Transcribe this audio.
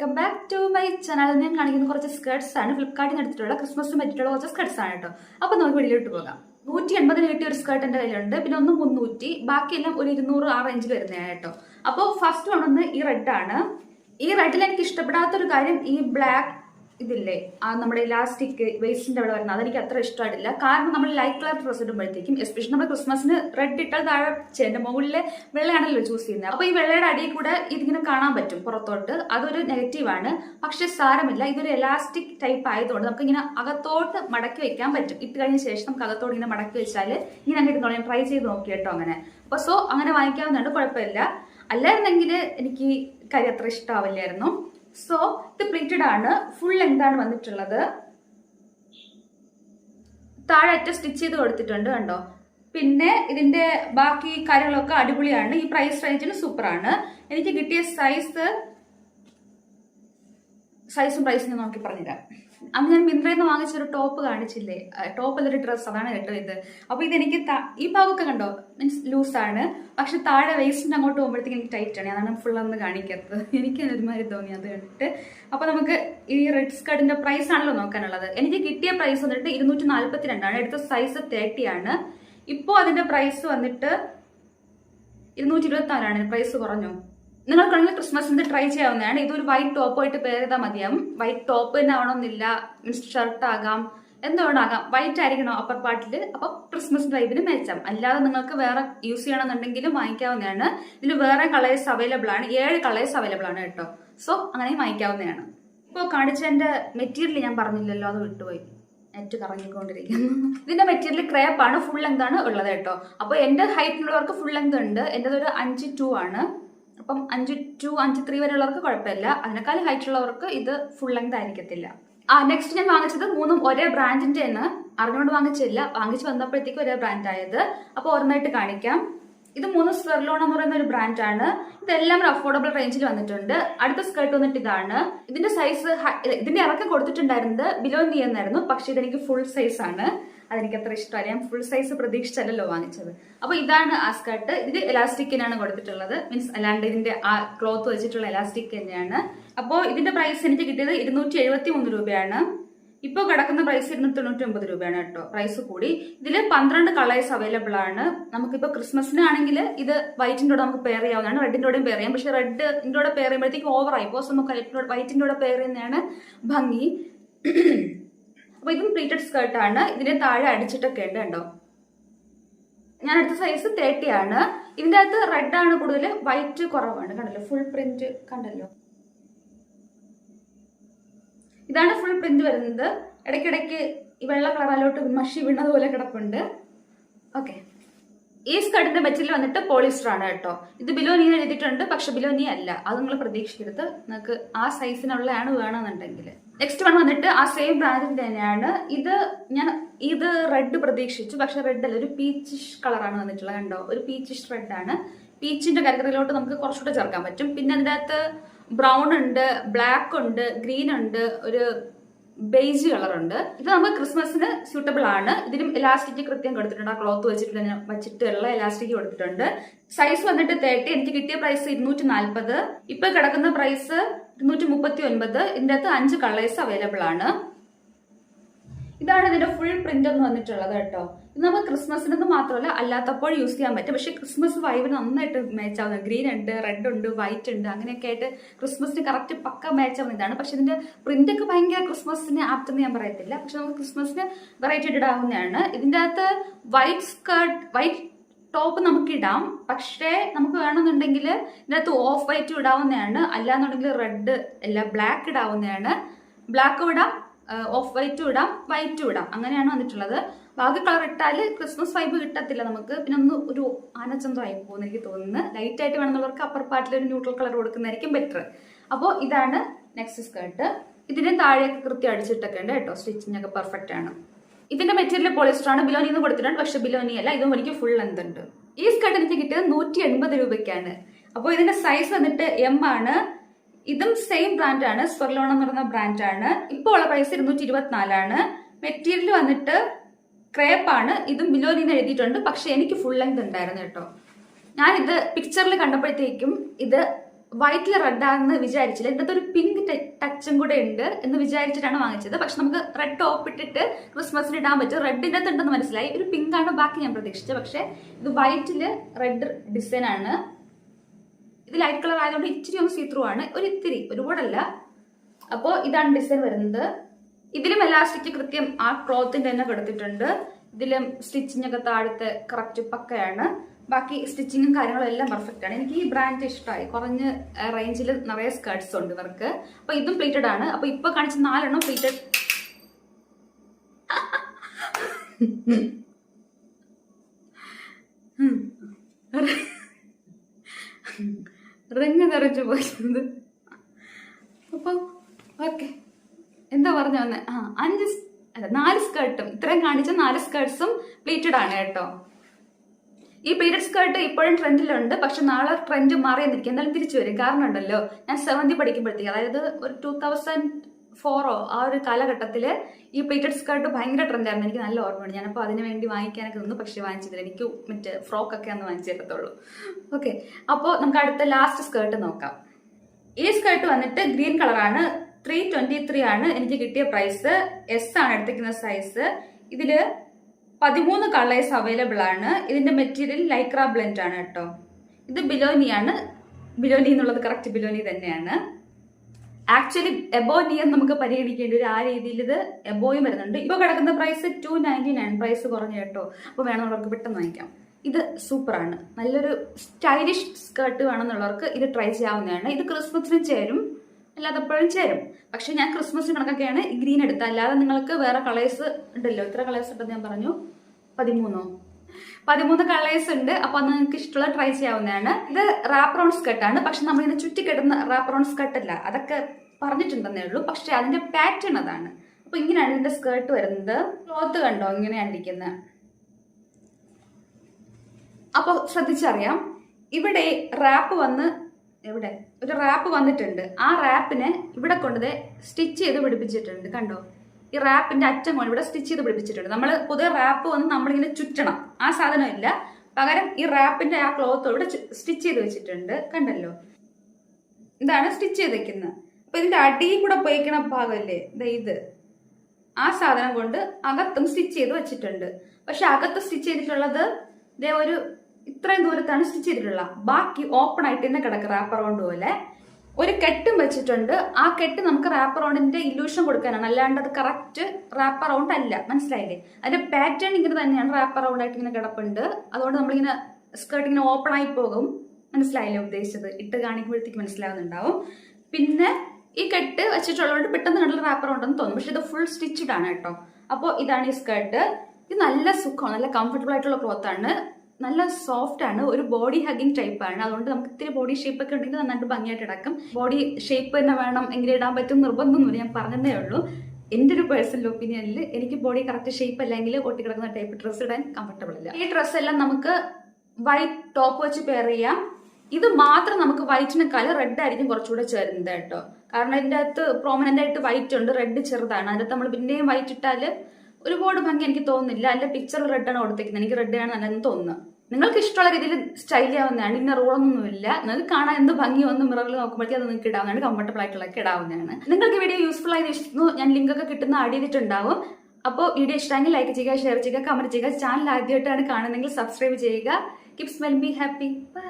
Welcome back to my channel ഞാൻ കാണിക്കുന്ന കുറച്ച് സ്കേർട്സ് ആണ്. ഫ്ലിപ്കാർട്ടിൽ നിന്ന് എടുത്തിട്ടുള്ള ക്രിസ്മസിന് പറ്റിയിട്ടുള്ള കുറച്ച് സ്കേർട്സ് ആണ് കേട്ടോ. അപ്പൊ നമുക്ക് വെളിയിലോട്ട് പോകാം. നൂറ്റി എൺപതിന് കിട്ടിയ ഒരു സ്കേർട്ട് എന്റെ കയ്യിലുണ്ട്. പിന്നെ ഒന്ന് മുന്നൂറ്റി ബാക്കിയെല്ലാം ഒരു ഇരുന്നൂറ് ആ റേഞ്ചിൽ വരുന്നതാണ് കേട്ടോ. അപ്പോൾ ഫസ്റ്റ് വൺ ഒന്ന് ഈ റെഡ് ആണ്. ഈ റെഡിൽ എനിക്ക് ഇഷ്ടപ്പെടാത്തൊരു കാര്യം ഈ ബ്ലാക്ക് ഇതില്ലേ? ആ നമ്മുടെ ഇലാസ്റ്റിക് വേസ്റ്റിന്റെ അവിടെ വരുന്നത് അതെനിക്ക് അത്ര ഇഷ്ടമായിട്ടില്ല. കാരണം നമ്മൾ ലൈറ്റ് കളർ ഡ്രസ് ഇടുമ്പോഴത്തേക്കും എസ്പെഷ്യലി നമ്മൾ ക്രിസ്മസിന് റെഡ് ഇട്ടാൽ താഴെ ചേന്റെ മുകളിൽ വെള്ളയാണല്ലോ ചൂസ് ചെയ്യുന്നത്. അപ്പൊ ഈ വെള്ളയുടെ അടിയിൽ കൂടെ ഇതിങ്ങനെ കാണാൻ പറ്റും പുറത്തോട്ട്. അതൊരു നെഗറ്റീവ് ആണ്. പക്ഷെ സാരമില്ല. ഇതൊരു എലാസ്റ്റിക് ടൈപ്പ് ആയതുകൊണ്ട് നമുക്ക് ഇങ്ങനെ അകത്തോട്ട് മടക്കി വെക്കാൻ പറ്റും. ഇട്ട് കഴിഞ്ഞ ശേഷം നമുക്ക് അകത്തോട്ട് ഇങ്ങനെ മടക്കി വെച്ചാൽ ഇങ്ങനെ അങ്ങോട്ട് ഞാൻ ട്രൈ ചെയ്ത് നോക്കി കേട്ടോ അങ്ങനെ. അപ്പൊ സോ അങ്ങനെ വാങ്ങിക്കാവുന്നതുകൊണ്ട് കുഴപ്പമില്ല. അല്ലായിരുന്നെങ്കിൽ എനിക്ക് കാര്യം അത്ര ഇഷ്ടാവില്ലായിരുന്നു. സോ ഇത് പ്ലേറ്റഡ് ആണ്. ഫുൾ എന്താണ് വന്നിട്ടുള്ളത്. താഴെ അറ്റ സ്റ്റിച്ച് ചെയ്ത് കൊടുത്തിട്ടുണ്ട് കണ്ടോ? പിന്നെ ഇതിന്റെ ബാക്കി കാര്യങ്ങളൊക്കെ അടിപൊളിയാണ്. ഈ പ്രൈസ് റേഞ്ചിന് സൂപ്പറാണ് എനിക്ക് കിട്ടിയ സൈസ് സൈസും പ്രൈസും ഞാൻ നോക്കി പറഞ്ഞുതരാം. അന്ന് ഞാൻ മിന്ത്രയിൽ നിന്ന് വാങ്ങിച്ചൊരു ടോപ്പ് കാണിച്ചില്ലേ? ടോപ്പ് അല്ലൊരു ഡ്രസ്സ് അതാണ് കേട്ടോ ഇത് അപ്പൊ ഇതെനിക്ക് ഈ ഭാഗമൊക്കെ കണ്ടോ? മീൻസ് ലൂസാണ് പക്ഷെ താഴെ വേസ്റ്റിന് അങ്ങോട്ട് പോകുമ്പോഴത്തേക്ക് എനിക്ക് ടൈറ്റ് ആണ്. അതാണ് ഫുൾ ഒന്ന് കാണിക്കാത്തത്. എനിക്ക് ഒരുമാതിരി തോന്നി അത് കണ്ടിട്ട്. അപ്പൊ നമുക്ക് ഈ റെഡ് സ്കർട്ടിന്റെ പ്രൈസ് ആണല്ലോ നോക്കാനുള്ളത്. എനിക്ക് കിട്ടിയ പ്രൈസ് വന്നിട്ട് ഇരുന്നൂറ്റി നാല്പത്തി രണ്ടാണ് എടുത്ത സൈസ് തേർട്ടി ആണ്. ഇപ്പോ അതിന്റെ പ്രൈസ് വന്നിട്ട് ഇരുന്നൂറ്റി ഇരുപത്തി നാലാണ് പ്രൈസ് കുറഞ്ഞു. നിങ്ങൾക്കാണെങ്കിൽ ക്രിസ്മസിന്റെ ട്രൈ ചെയ്യാവുന്നതാണ്. ഇതൊരു വൈറ്റ് ടോപ്പായിട്ട് പേര് ചെയ്താൽ മതിയാവും. വൈറ്റ് ടോപ്പ് തന്നെ ആവണമെന്നില്ല. മീൻസ് ഷർട്ട് ആകാം. എന്തുകൊണ്ടാകാം വൈറ്റ് ആയിരിക്കണം അപ്പർ പാർട്ടിൽ അപ്പൊ ക്രിസ്മസ് ഡ്രൈവിന് മേച്ചാം അല്ലാതെ നിങ്ങൾക്ക് വേറെ യൂസ് ചെയ്യണമെന്നുണ്ടെങ്കിലും വാങ്ങിക്കാവുന്നതാണ്. ഇതിൽ വേറെ കളേഴ്സ് അവൈലബിൾ ആണ്. ഏഴ് കളേഴ്സ് അവൈലബിൾ ആണ് കേട്ടോ. സോ അങ്ങനെ വാങ്ങിക്കാവുന്നതാണ്. ഇപ്പോൾ കാണിച്ചതിന്റെ മെറ്റീരിയൽ ഞാൻ പറഞ്ഞില്ലല്ലോ. അത് വിട്ടുപോയി. നെറ്റ് കറങ്ങിക്കൊണ്ടിരിക്കുന്നു. ഇതിന്റെ മെറ്റീരിയൽ ക്രേപ്പ് ആണ്. ഫുൾ ലെങ്ത് ആണ് ഉള്ളത് കേട്ടോ. അപ്പോൾ എന്റെ ഹൈറ്റിലുള്ളവർക്ക് ഫുൾ ലെങ്ത് ഉണ്ട്. എന്റെ ഒരു അഞ്ച് ടു ആണ്. അപ്പം അഞ്ച് ടു അഞ്ച് ത്രീ വരെയുള്ളവർക്ക് കുഴപ്പമില്ല. അതിനേക്കാൾ ഹൈറ്റ് ഉള്ളവർക്ക് ഇത് ഫുൾ ലെങ്ത് ആയിരിക്കത്തില്ല. ആ നെക്സ്റ്റ് ഞാൻ വാങ്ങിച്ചത് മൂന്നും ഒരേ ബ്രാൻഡിന്റെ ആണ്. അറിഞ്ഞുകൊണ്ട് വാങ്ങിച്ചില്ല. വാങ്ങിച്ച് വന്നപ്പോഴത്തേക്ക് ഒരേ ബ്രാൻഡ് ആയത്. അപ്പോൾ ഒരെണ്ണമായിട്ട് കാണിക്കാം. ഇത് മൂന്ന് സ്വർലോൺ എന്ന് പറയുന്ന ഒരു ബ്രാൻഡാണ് ഇതെല്ലാം ഒരു അഫോർഡബിൾ റേഞ്ചിൽ വന്നിട്ടുണ്ട്. അടുത്ത സ്കേർട്ട് വന്നിട്ട് ഇതാണ്. ഇതിന്റെ സൈസ് ഇതിന്റെ ഇറക്കം കൊടുത്തിട്ടുണ്ടായിരുന്നത് ബിലോ നീ എന്നായിരുന്നു പക്ഷെ ഇതെനിക്ക് ഫുൾ സൈസ് ആണ്. അതെനിക്ക് അത്ര ഇഷ്ടമല്ല. ഞാൻ ഫുൾ സൈസ് പ്രതീക്ഷിച്ചല്ലല്ലോ വാങ്ങിച്ചത്. അപ്പൊ ഇതാണ് ആ സ്കർട്ട് ഇത് എലാസ്റ്റിക്കിനാണ് കൊടുത്തിട്ടുള്ളത്. മീൻസ് അല്ലാണ്ട് ഇതിന്റെ ആ ക്ലോത്ത് വെച്ചിട്ടുള്ള എലാസ്റ്റിക് തന്നെയാണ്. അപ്പോൾ ഇതിന്റെ പ്രൈസ് എനിക്ക് കിട്ടിയത് ഇരുന്നൂറ്റി എഴുപത്തി മൂന്ന് രൂപയാണ്. ഇപ്പോൾ കിടക്കുന്ന പ്രൈസ് ഇരുന്നൂറ്റി തൊണ്ണൂറ്റി ഒമ്പത് രൂപയാണ് കേട്ടോ. പ്രൈസ് കൂടി. ഇതിൽ പന്ത്രണ്ട് കളേഴ്സ് അവൈലബിൾ ആണ്. നമുക്കിപ്പോൾ ക്രിസ്മസിനാണെങ്കിൽ ഇത് വൈറ്റിന്റെ കൂടെ നമുക്ക് പെയർ ചെയ്യാവുന്നതാണ്. റെഡിന്റെ കൂടെയും പെയർ ചെയ്യാം. പക്ഷേ റെഡിന്റെ കൂടെ പെയർ ചെയ്യുമ്പോഴത്തേക്ക് ഓവറായി പോസ് നമുക്ക് വൈറ്റിന്റെ കൂടെ പെയർ ചെയ്യുന്നതാണ് ഭംഗി. അപ്പോൾ ഇതും പ്ലീറ്റഡ് സ്കേർട്ടാണ് ഇതിന്റെ താഴെ അടിച്ചിട്ടൊക്കെ ഉണ്ട് കേട്ടോ ഞാൻ അടുത്ത സൈസ് തേർട്ടി ആണ്. ഇതിന്റെ അകത്ത് റെഡ് ആണ് കൂടുതൽ വൈറ്റ് കുറവാണ് കണ്ടല്ലോ. ഫുൾ പ്രിന്റ് കണ്ടല്ലോ. ഇതാണ് ഫുൾ പ്രിന്റ് വരുന്നത്. ഇടയ്ക്കിടയ്ക്ക് ഈ വെള്ള കളറിലോട്ട് മഷി വീണതുപോലെ കിടപ്പുണ്ട്. ഓക്കെ ഈ സ്കർട്ടിന്റെ മെറ്റീരിയൽ വന്നിട്ട് പോളിസ്റ്റർ ആണ് കേട്ടോ. ഇത് ബിലോനി എഴുതിയിട്ടുണ്ട് പക്ഷെ ബിലോനി അല്ല. അത് നിങ്ങൾ പ്രതീക്ഷിക്കരുത്. നിങ്ങൾക്ക് ആ സൈസിനുള്ളതാണ് വേണമെന്നുണ്ടെങ്കിൽ. നെക്സ്റ്റ് വൺ വന്നിട്ട് ആ സെയിം ബ്രാൻഡിന്റെ തന്നെയാണ്. ഇത് ഞാൻ ഇത് റെഡ് പ്രതീക്ഷിച്ചു. പക്ഷെ റെഡ് അല്ല ഒരു പീച്ചിഷ് കളറാണ് വന്നിട്ടുള്ളത് കണ്ടോ? ഒരു പീച്ചിഷ് റെഡ് ആണ്. പീച്ചിന്റെ കാറ്റഗറിയിലോട്ട് നമുക്ക് കുറച്ചുകൂടെ ചേർക്കാൻ പറ്റും. പിന്നെ അതിന്റെ അകത്ത് ബ്രൗൺ ഉണ്ട് ബ്ലാക്ക് ഉണ്ട് ഗ്രീൻ ഉണ്ട് ഒരു ബേജ് കളർ ഉണ്ട്. ഇത് നമുക്ക് ക്രിസ്മസിന് സ്യൂട്ടബിൾ ആണ്. ഇതിലും ഇലാസ്റ്റിക് കൃത്യം കൊടുത്തിട്ടുണ്ട്. ആ ക്ലോത്ത് വെച്ചിട്ട് തന്നെ വെച്ചിട്ടുള്ള ഇലാസ്റ്റിക് കൊടുത്തിട്ടുണ്ട്. സൈസ് വന്നിട്ട് തേർട്ടി എനിക്ക് കിട്ടിയ പ്രൈസ് ഇരുന്നൂറ്റി നാൽപ്പത് ഇപ്പൊ കിടക്കുന്ന പ്രൈസ് ഇരുന്നൂറ്റി മുപ്പത്തി ഒൻപത് ഇതിന്റെ അകത്ത് അഞ്ച് കളേഴ്സ് അവൈലബിൾ ആണ്. ഇതാണ് ഇതിന്റെ ഫുൾ പ്രിന്റ് എന്ന് വന്നിട്ടുള്ളത് കേട്ടോ? ഇത് നമുക്ക് ക്രിസ്മസിനൊന്നും മാത്രമല്ല അല്ലാത്തപ്പോൾ യൂസ് ചെയ്യാൻ പറ്റും. പക്ഷേ ക്രിസ്മസ് വൈബ് നന്നായിട്ട് മാച്ച് ആവുന്ന ഗ്രീൻ ഉണ്ട് റെഡ് ഉണ്ട് വൈറ്റ് ഉണ്ട് അങ്ങനെയൊക്കെ ആയിട്ട് ക്രിസ്മസിന് കറക്റ്റ് പക്ക മാച്ച് ആവുന്ന ഇതാണ്. പക്ഷെ ഇതിന്റെ പ്രിന്റ് ഒക്കെ ഭയങ്കര ക്രിസ്മസിന് ആപ്റ്റ് എന്ന് ഞാൻ പറയത്തില്ല. പക്ഷെ നമുക്ക് ക്രിസ്മസിന് വെറൈറ്റി ഇടാവുന്നതാണ്. ഇതിന്റെ അകത്ത് വൈറ്റ് സ്കേർട്ട് വൈറ്റ് ടോപ്പ് നമുക്ക് ഇടാം. പക്ഷേ നമുക്ക് വേണമെന്നുണ്ടെങ്കിൽ ഇതിനകത്ത് ഓഫ് വൈറ്റ് ഇടാവുന്നതാണ്. അല്ലാന്നുണ്ടെങ്കിൽ റെഡ് അല്ല ബ്ലാക്ക് ഇടാവുന്നതാണ്. ബ്ലാക്ക് ഇടാം. ഓഫ് വൈറ്റും ഇടാം വൈറ്റും ഇടാം. അങ്ങനെയാണ് വന്നിട്ടുള്ളത്. ബാക്കി കളർ ഇട്ടാൽ ക്രിസ്മസ് വൈബ് കിട്ടത്തില്ല നമുക്ക്. പിന്നെ ഒന്ന് ഒരു ആനച്ചന്തം ആയി പോകുന്ന എനിക്ക് തോന്നുന്നു. ലൈറ്റ് ആയിട്ട് വേണമെന്നുള്ളവർക്ക് അപ്പർ പാർട്ടിൽ ഒരു ന്യൂട്രൽ കളർ കൊടുക്കുന്നതായിരിക്കും ബെറ്റർ അപ്പോൾ ഇതാണ് നെക്സ്റ്റ് സ്കേർട്ട് ഇതിന്റെ താഴെയൊക്കെ കൃത്യം അടിച്ചിട്ടൊക്കെ ഉണ്ട് കേട്ടോ. സ്റ്റിച്ചിങ് ഒക്കെ പെർഫെക്റ്റ് ആണ്. ഇതിന്റെ മെറ്റീരിയൽ പോളിസ്റ്റർ ആണ്. ബിലോനി എന്ന് കൊടുത്തിട്ടുണ്ട്. പക്ഷെ ബിലോനി അല്ല ഇതും എനിക്ക് ഫുൾ ലെന്ത് ഉണ്ട്. ഈ സ്കേർട്ട് എനിക്ക് കിട്ടിയത് നൂറ്റി എൺപത് രൂപയ്ക്കാണ്. അപ്പോൾ ഇതിന്റെ സൈസ് വന്നിട്ട് എം ആണ്. ഇതും സെയിം ബ്രാൻഡ് ആണ്. സ്വർലോൺ എന്ന് പറയുന്ന ബ്രാൻഡ് ആണ്. ഇപ്പോൾ ഉള്ള പ്രൈസ് ഇരുന്നൂറ്റി ഇരുപത്തിനാലാണ് മെറ്റീരിയൽ വന്നിട്ട് ക്രേപ്പ് ആണ്. ഇതും ബിലോ നിന്ന് എഴുതിയിട്ടുണ്ട്. പക്ഷെ എനിക്ക് ഫുൾ ലെങ്ത് ഉണ്ടായിരുന്നു കേട്ടോ. ഞാൻ ഇത് പിക്ചറിൽ കണ്ടപ്പോഴത്തേക്കും ഇത് വൈറ്റിൽ റെഡാണെന്ന് വിചാരിച്ചില്ല. ഇതിനകത്ത് ഒരു പിങ്ക് ടച്ചും കൂടെ ഉണ്ട് എന്ന് വിചാരിച്ചിട്ടാണ് വാങ്ങിച്ചത്. പക്ഷെ നമുക്ക് റെഡ് ടോപ്പ് ഇട്ടിട്ട് ക്രിസ്മസിന് ഇടാൻ പറ്റും. റെഡിന്റെ അകത്ത് മനസ്സിലായി. ഒരു പിങ്ക് ആണ് ബാക്കി ഞാൻ പ്രതീക്ഷിച്ചത്. പക്ഷെ ഇത് വൈറ്റിൽ റെഡ് ഡിസൈൻ ആണ്. ഇത് ലൈറ്റ് കളർ ആയതുകൊണ്ട് ഇച്ചിരി ഒന്ന് സീ ത്രൂ ആണ്. ഒരു ഇത്തിരി ഒരുപാടല്ല അപ്പോൾ ഇതാണ് ഡിസൈൻ വരുന്നത്. ഇതിലും എലാസ്റ്റിക് കൃത്യം ആ ക്ലോത്തിന്റെ തന്നെ കൊടുത്തിട്ടുണ്ട്. ഇതിലും സ്റ്റിച്ചിങ് ഒക്കെ താഴത്തെ കറക്റ്റ് പക്കയാണ്. ബാക്കി സ്റ്റിച്ചിങ്ങും കാര്യങ്ങളും എല്ലാം പെർഫെക്റ്റ് ആണ്. എനിക്ക് ഈ ബ്രാൻഡ് ഇഷ്ടമായി കുറഞ്ഞ റേഞ്ചിൽ നിറയെ സ്കേർട്സ് ഉണ്ട് ഇവർക്ക്. അപ്പൊ ഇതും പ്ലീറ്റഡ് ആണ്. അപ്പൊ ഇപ്പൊ കാണിച്ച നാലെണ്ണം പ്ലീറ്റഡ് റിങ് തെറിച്ചു പോയിരുന്നത് അപ്പം ഓക്കെ എന്താ പറഞ്ഞു വന്നെ? ആ അഞ്ച് അല്ല നാല് സ്കേർട്ടും ഇത്രയും കാണിച്ച നാല് സ്കേർട്സും പ്ലീറ്റഡ് ആണ് കേട്ടോ. ഈ പ്ലീറ്റഡ് സ്കേർട്ട് ഇപ്പോഴും ട്രെൻഡിലുണ്ട് പക്ഷെ നാളെ ട്രെൻഡ് മാറിയെന്നിരിക്കും എന്തായാലും തിരിച്ചു വരും. കാരണം ഉണ്ടല്ലോ ഞാൻ സെവന്തി പഠിക്കുമ്പോഴത്തേക്ക് അതായത് ഒരു ടൂ തൗസൻഡ് ഫോറോ ആ ഒരു കാലഘട്ടത്തിൽ ഈ പ്ലീറ്റഡ് സ്കേർട്ട് ഭയങ്കര ട്രെൻഡായിരുന്നു. എനിക്ക് നല്ല ഓർമ്മയുണ്ട്. ഞാനപ്പോൾ അതിന് വേണ്ടി വാങ്ങിക്കാനൊക്കെ നിന്നു. പക്ഷേ വാങ്ങിച്ചില്ല. എനിക്ക് മറ്റേ ഫ്രോക്ക് ഒക്കെ അന്ന് വാങ്ങിച്ചു തരത്തുള്ളൂ ഓക്കെ. അപ്പോൾ നമുക്ക് അടുത്ത ലാസ്റ്റ് സ്കേർട്ട് നോക്കാം. ഈ സ്കേർട്ട് വന്നിട്ട് ഗ്രീൻ കളറാണ്. ത്രീ ട്വന്റി ത്രീ ആണ് എനിക്ക് കിട്ടിയ പ്രൈസ്. എസ് ആണ് എടുത്തിരിക്കുന്ന സൈസ്. ഇതിൽ പതിമൂന്ന് കളേഴ്സ് അവൈലബിൾ ആണ്. ഇതിന്റെ മെറ്റീരിയൽ ലൈക്രാ ബ്ലെൻഡ് ആണ് കേട്ടോ. ഇത് ബിലോനിയാണ്. ബിലോനി എന്നുള്ളത് കറക്റ്റ് ബിലോനി തന്നെയാണ്. ആക്ച്വലി എബോ എന്ന് നമുക്ക് പരിഗണിക്കേണ്ടി ഒരു ആ രീതിയിൽ ഇത് എബോയും വരുന്നുണ്ട്. ഇപ്പൊ കിടക്കുന്ന price two ninety nine price കുറഞ്ഞു കേട്ടോ. അപ്പോൾ വേണമെന്നുള്ളവർക്ക് പെട്ടെന്ന് വാങ്ങിക്കാം. ഇത് സൂപ്പറാണ് നല്ലൊരു സ്റ്റൈലിഷ് സ്കേർട്ട് വേണമെന്നുള്ളവർക്ക് ഇത് ട്രൈ ചെയ്യാവുന്നതാണ്. ഇത് ക്രിസ്മസിന് ചേരും. അല്ലാതെപ്പോഴും ചേരും. പക്ഷേ ഞാൻ ക്രിസ്മസിന് കണക്കൊക്കെയാണ് ഗ്രീൻ എടുത്തത്. അല്ലാതെ നിങ്ങൾക്ക് വേറെ കളേഴ്സ് ഉണ്ടല്ലോ. ഇത്ര കളേഴ്സ് ഉണ്ടെന്ന് ഞാൻ പറഞ്ഞു. പതിമൂന്നോ? പതിമൂന്ന് കളേഴ്സ് ഉണ്ട്. അപ്പൊ അത് നിങ്ങൾക്ക് ഇഷ്ടമുള്ള ട്രൈ ചെയ്യാവുന്നതാണ്. ഇത് റാപ്പറോൺ സ്കർട്ട് ആണ്. പക്ഷെ ഇതിന് ചുറ്റി കെട്ടുന്ന റാപ്പറോൺ സ്കർട്ട് അല്ല. അതൊക്കെ പറഞ്ഞിട്ടുണ്ടെന്നേ ഉള്ളൂ. പക്ഷെ അതിന്റെ പാറ്റേൺ അതാണ്. അപ്പൊ ഇങ്ങനെയാണ് ഇതിന്റെ സ്കേർട്ട് വരുന്നത്. ക്ലോത്ത് കണ്ടോ? ഇങ്ങനെയാണ് ഇരിക്കുന്നത്. അപ്പോൾ ശ്രദ്ധിച്ചറിയാം. ഇവിടെ റാപ്പ് വന്ന് എവിടെ? ഒരു റാപ്പ് വന്നിട്ടുണ്ട്. ആ റാപ്പിനെ ഇവിടെ കൊണ്ടുപോയി സ്റ്റിച്ച് ചെയ്ത് പിടിപ്പിച്ചിട്ടുണ്ട്. കണ്ടോ? ഈ റാപ്പിന്റെ അറ്റം കൊണ്ട് ഇവിടെ സ്റ്റിച്ച് ചെയ്ത് പിടിപ്പിച്ചിട്ടുണ്ട്. നമ്മൾ പുതിയ റാപ്പ് വന്ന് നമ്മളിങ്ങനെ ചുറ്റണം. ആ സാധനം ഇല്ല പകരം ഈ റാപ്പിന്റെ ആ ക്ലോത്ത് ഇവിടെ സ്റ്റിച്ച് ചെയ്ത് വെച്ചിട്ടുണ്ട്. കണ്ടല്ലോ? ഇതാണ് സ്റ്റിച്ച് ചെയ്ത് വെക്കുന്നത്. അപ്പൊ ഇതിന്റെ അടിയിൽ കൂടെ പോയിക്കണ ഭാഗമല്ലേ ഇത്. ആ സാധനം കൊണ്ട് അകത്തും സ്റ്റിച്ച് ചെയ്ത് വെച്ചിട്ടുണ്ട്. പക്ഷെ അകത്ത് സ്റ്റിച്ച് ചെയ്തിട്ടുള്ളത് ഇതേ ഒരു ഇത്രയും ദൂരത്താണ് സ്റ്റിച്ച് ചെയ്തിട്ടുള്ളത്. ബാക്കി ഓപ്പൺ ആയിട്ട് തന്നെ കിടക്കുക റാപ്പർ കൊണ്ട് പോലെ ഒരു കെട്ടും വെച്ചിട്ടുണ്ട്. ആ കെട്ട് നമുക്ക് റാപ്പ് റൗണ്ടിന്റെ ഇല്യൂഷൻ കൊടുക്കാനാണ്. അല്ലാണ്ട് അത് കറക്റ്റ് റാപ്പ് റൗണ്ട് അല്ല. മനസ്സിലായില്ലേ? അതിന്റെ പാറ്റേൺ ഇങ്ങനെ തന്നെയാണ് റാപ്പ് റൗണ്ട് ആയിട്ട് ഇങ്ങനെ കിടപ്പുണ്ട്. അതുകൊണ്ട് നമ്മളിങ്ങനെ സ്കേർട്ട് ഇങ്ങനെ ഓപ്പൺ ആയി പോകും. മനസ്സിലായില്ലേ ഉദ്ദേശിച്ചത്? ഇട്ട് കാണിക്കുമ്പോഴത്തേക്ക് മനസ്സിലാവുന്നുണ്ടാവും. പിന്നെ ഈ കെട്ട് വെച്ചിട്ടുള്ളതുകൊണ്ട് പെട്ടെന്ന് കണ്ടുള്ള റാപ്പർ ഉണ്ടെന്ന് തോന്നും. പക്ഷെ ഇത് ഫുൾ സ്റ്റിച്ചഡ് ആണ് കേട്ടോ. അപ്പോൾ ഇതാണ് ഈ സ്കേർട്ട് ഇത് നല്ല സുഖമാണ്. നല്ല കംഫർട്ടബിൾ ആയിട്ടുള്ള ക്ലോത്ത് ആണ്. നല്ല സോഫ്റ്റ് ആണ്. ഒരു ബോഡി ഹഗിങ് ടൈപ്പ് ആണ്. അതുകൊണ്ട് നമുക്ക് ഇത്തിരി ബോഡി ഷേപ്പ് ഒക്കെ ഉണ്ടെങ്കിൽ നന്നായിട്ട് ഭംഗിയായിട്ട് ഇടക്കും. ബോഡി ഷേപ്പ് തന്നെ വേണം എങ്കിലും ഇടാൻ പറ്റും നിർബന്ധമൊന്നുമില്ല. ഞാൻ പറഞ്ഞതേ ഉള്ളൂ. എന്റെ ഒരു പേഴ്സണൽ ഒപ്പീനിയനിൽ എനിക്ക് ബോഡി കറക്റ്റ് ഷേപ്പ് അല്ലെങ്കിൽ ഒട്ടി കിടക്കുന്ന ടൈപ്പ് ഡ്രസ്സ് ഇടാൻ കംഫർട്ടബിൾ അല്ല ഈ ഡ്രസ്സ് എല്ലാം നമുക്ക് വൈറ്റ് ടോപ്പ് വെച്ച് പെയർ ചെയ്യാം. ഇത് മാത്രം നമുക്ക് വൈറ്റിനെക്കാളും റെഡ് ആയിരിക്കും കുറച്ചുകൂടെ ചേരുന്നത് കേട്ടോ. കാരണം ഇതിന്റെ അകത്ത് പ്രോമനന്റ് ആയിട്ട് വൈറ്റ് ഉണ്ട്. റെഡ് ചെറുതാണ്. അതിനകത്ത് നമ്മൾ പിന്നെയും വൈറ്റ് ഇട്ടാൽ ഒരുപാട് ഭംഗി എനിക്ക് തോന്നുന്നില്ല. അല്ല പിക്ചർ ആണ് കൊടുത്തേക്കുന്നത്. എനിക്ക് റെഡ് ആണ് നല്ലതെന്ന് തോന്നുന്നു നിങ്ങൾക്ക് ഇഷ്ടമുള്ള രീതിയിൽ സ്റ്റൈൽ ചെയ്യാവുന്നതാണ് ഇന്ന റോളൊന്നുമില്ല. നിങ്ങൾക്ക് കാണാൻ എന്ത് ഭംഗി വന്ന് മിററിൽ നോക്കുമ്പോഴേക്കും അത് നിങ്ങൾക്ക് ഇടാവുന്നതാണ്. കംഫർട്ടബിൾ ആയിട്ടുള്ള ഇടാവുന്നതാണ്. നിങ്ങൾക്ക് വീഡിയോ യൂസ്ഫുൾ ആയി ഇഷ്ടന്നു ഞാൻ ലിങ്ക് ഒക്കെ കിട്ടുന്ന ആഡ് ചെയ്തിട്ടുണ്ടാവും. അപ്പോൾ വീഡിയോ ഇഷ്ടമെങ്കിൽ ലൈക്ക് ചെയ്യുക ഷെയർ ചെയ്യുക കമന്റ് ചെയ്യുക. ചാനൽ ആദ്യമായിട്ടാണ് കാണുന്നതെങ്കിൽ സബ്സ്ക്രൈബ് ചെയ്യുക. Keeps well be happy bye